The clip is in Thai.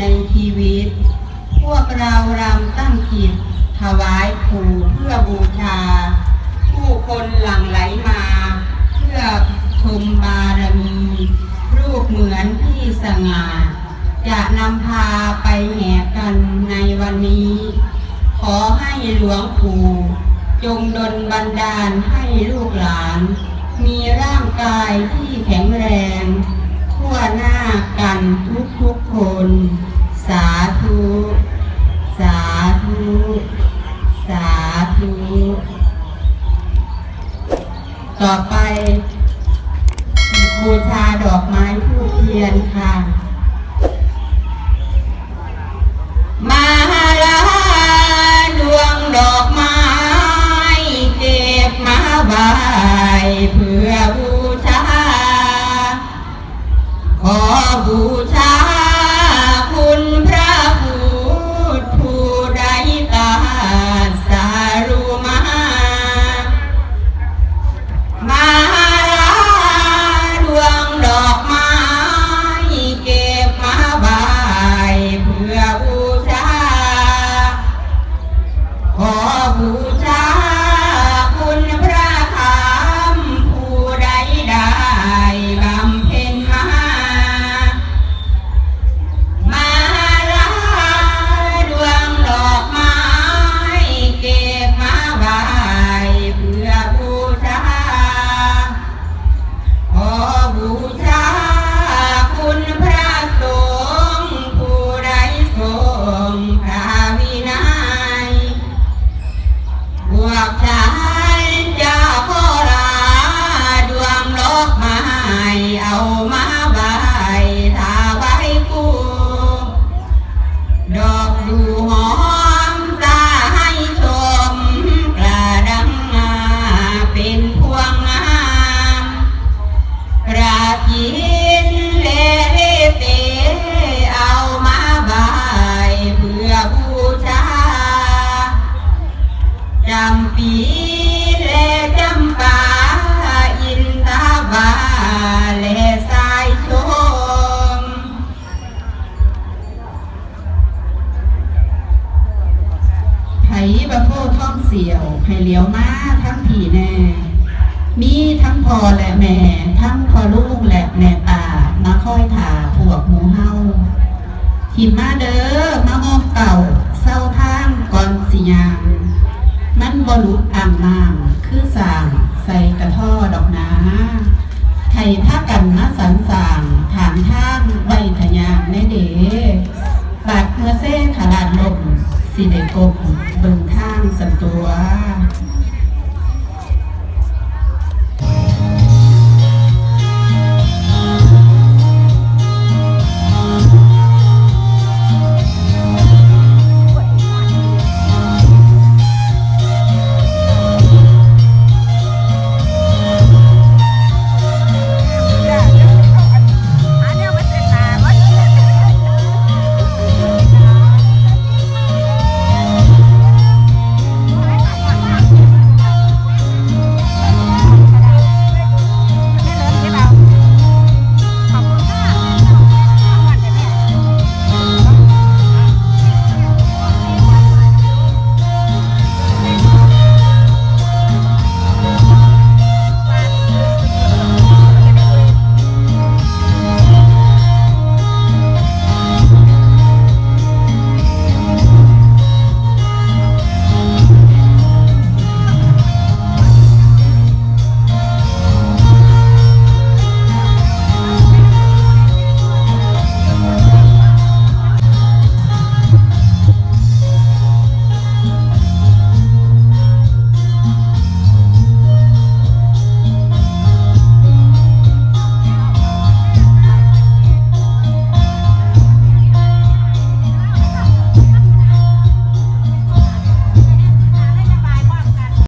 ในชีวิต พวกเรารำตั้งจิตถวายปู่เพื่อบูชา ผู้คนหลั่งไหลมา เพื่อชมบารมี รูปเหมือนที่สง่า จะนำพาไปแห่กันในวันนี้ ขอให้หลวงปู่จงดลบันดาลให้ลูกหลาน มีร่างกายที่แข็งแรง หน้ากันทุกทุกๆคน สาธุ สาธุ สาธุ ต่อไปบูชาดอกไม้ทูบเทียนค่ะมาลาดวงดอกไม้เก็บมาบายเพื่อ ปีและจำปาอินทาบาและสายชม ไผบะโพท่องเสียวให้เหลียวมาทั้งผีแน่ มีทั้งพอและแม่ ทั้งพอลูกและแม่ตามาคอยถาพวกหมูเฮาหิมมาเด้อมา บรุดอ่างนางคือสางใส่กระท่อดอกนาไทยพากันมาสันสางถามท่างไว้ทะยางในเดบาดเมื่อเส้ขลาดลมสิเดกบเบิ่งทางสันตัว